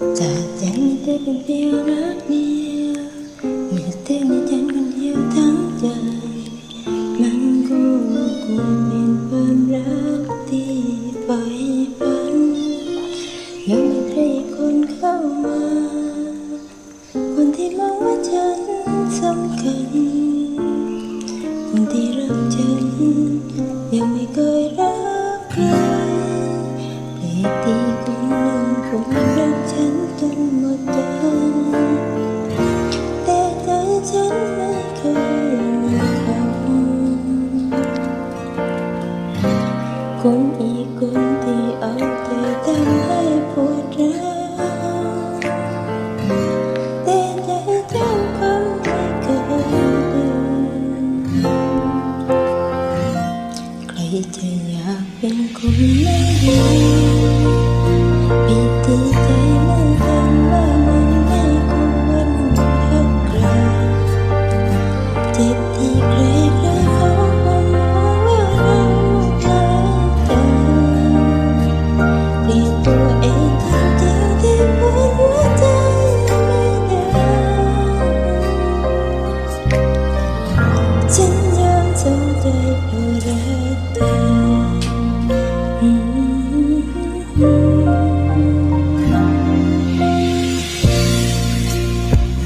จากใจที่เป็นเพียงรักเดียวมีแต่ในฉันคนเดียวทั้งใจมันก็ควรเป็นความรักที่ปล่อยฝันยังมีใครคนเข้ามา คนที่มองว่าฉันสำคัญ คนอีกคนที่เอาใจทำให้ปวดร้าวแต่ใจเจ้าก็ไม่เคยลืมใครจะอยากเป็นคนไม่ดีไม่ดี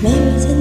没有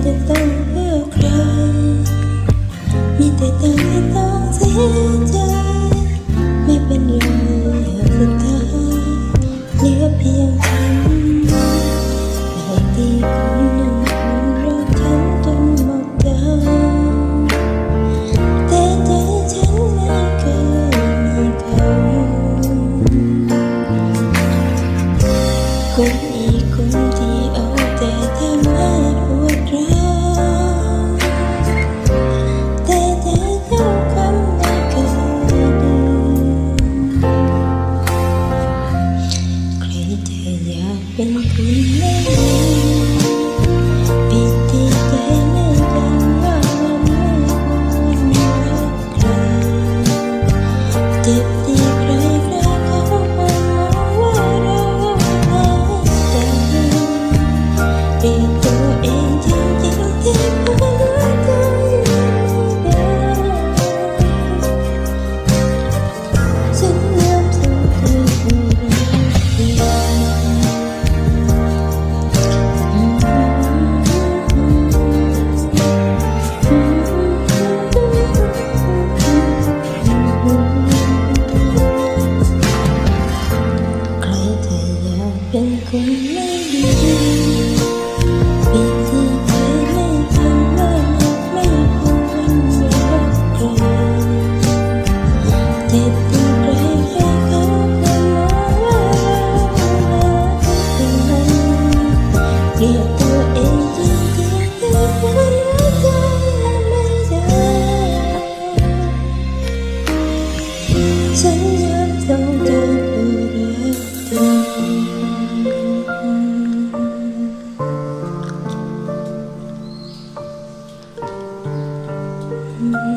you. Mm-hmm.